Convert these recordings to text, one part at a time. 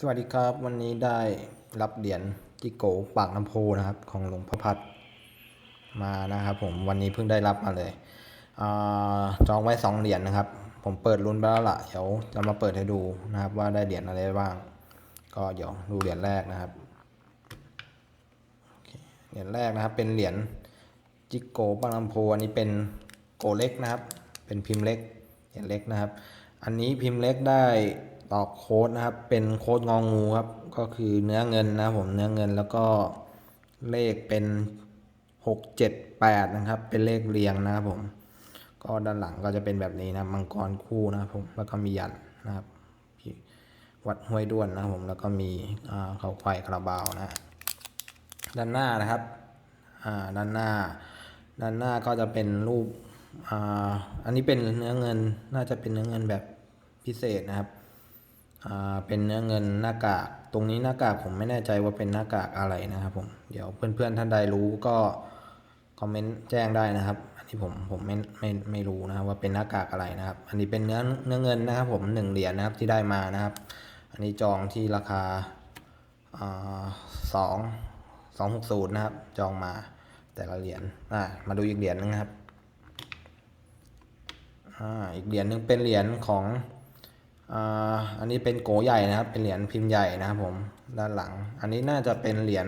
สวัสดีครับ วันนี้ได้รับเหรียญจิโกปากน้ำโพนะครับ ของหลวงพ่อพัดมานะครับผมวันนี้เพิ่งได้รับมาเลยอจองไว้สองเหรียญนะครับ ผมเปิดรุ่นไปแล้วล่ะเดี๋ยวจะมาเปิดให้ดูนะครับ ว่าได้เหรียญอะไรบ้าง ก็เดี๋ยวดูเหรียญแรกนะครับเคเหรียญแรกนะครับ เป็นเหรียญจิโกปากน้ำโพอันนี้เป็นโกเล็กนะครับ เป็นพิมพ์เล็กเหรียญเล็กนะครับ อันนี้พิมพ์เล็กได้ ต่อโค้ดนะครับ เป็นโค้ดงองงูครับ ก็คือเนื้อเงินนะผมเนื้อเงินแล้วก็เลขเป็นหกเจ็ดแปดนะครับ เป็นเลขเรียงนะครับผม ก็ด้านหลังก็จะเป็นแบบนี้นะมังกรคู่นะครับผมแล้วก็มียันนะครับวัดห้วยด้วนนะครับผมแล้วก็มีเขาควายคาราบาวนะด้านหน้านะครับด้านหน้า ด้านหน้าก็จะเป็นรูปออันนี้เป็นเนื้อเงินน่าจะเป็นเนื้อเงินแบบพิเศษนะครับ เป็นเนื้อเงินหน้ากาก ตรงนี้หน้ากากผมไม่แน่ใจว่าเป็นหน้ากากอะไรนะครับผม เดี๋ยวเพื่อนๆท่านใดรู้ก็คอมเมนต์แจ้งได้นะครับ อันนี้ผมผมไม่ไม่ไม่รู้นะครับว่าเป็นหน้ากากอะไรนะครับ อันนี้เป็นเนื้อเนื้อเงินนะครับผมหนึ่งเหรียญนะครับที่ได้มานะครับ อันนี้จองที่ราคาสองสองหกศูนย์นะครับ จองมาแต่ละเหรียญมาดูอีกเหรียญนึงครับอ่าอีกเหรียญหนึงเป็นเหรียญของ อันนี้เป็นโกใหญ่นะครับ เป็นเหรียญพิมพ์ใหญ่นะครับผมด้านหลัง อันนี้น่าจะเป็นเหรียญ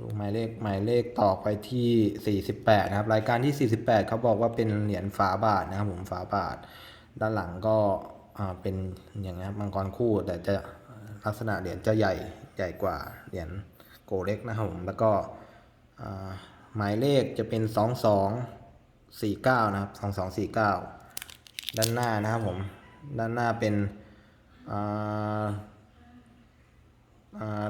ดูหมายเลขหมายเลขต่อไปที่ 48 นะครับ รายการที่ 48เขาบอกว่าเป็นเหรียญฝาบาทนะครับผมฝาบาท ด้านหลังก็อ่าเป็นอย่างนี้มังกรคู่แต่จะลักษณะเหรียญจะใหญ่ใหญ่กว่าเหรียญโกเล็กนะครับผมแล้วก็หมายเลขจะเป็น 2249 นะครับ 2249 ด้านหน้านะครับผม ด้านหน้าเป็น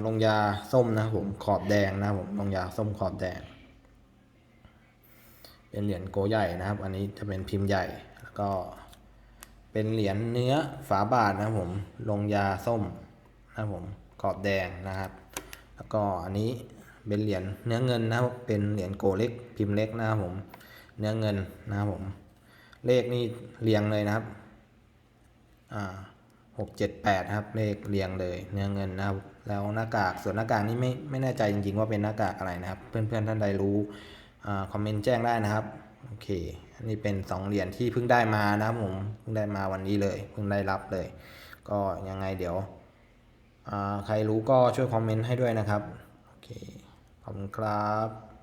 ลงยาส้มนะครับผมขอบแดงนะครับผมลงยาส้มขอบแดง เป็นเหรียญโกใหญ่นะครับ อันนี้จะเป็นพิมพ์ใหญ่แล้วก็เป็นเหรียญเนื้อฝาบาทนะครับผมลงยาส้มนะครับผมขอบแดงนะครับ แล้วก็อันนี้เป็นเหรียญเนื้อเงินนะครับเป็นเหรียญโกเล็กพิมพ์เล็กนะครับผมเนื้อเงินนะครับผมเลขนี่เรียงเลยนะครับ หกเจ็ดแปดครับเลขเรียงเลยเนื้อเงินนะครับ แล้วหน้ากากส่วนหน้ากากนี่ไม่ไม่แน่ใจจริงๆว่าเป็นหน้ากากอะไรนะครับ เพื่อนๆท่านใดรู้คอมเมนต์แจ้งได้นะครับโอเคอันนี้เป็นสองเหรียญที่เพิ่งได้มานะครับผมเพิ่งได้มาวันนี้เลย เพิ่งได้รับเลย ก็ยังไงเดี๋ยวใครรู้ก็ช่วยคอมเมนต์ให้ด้วยนะครับโอเคขอบคุณครับ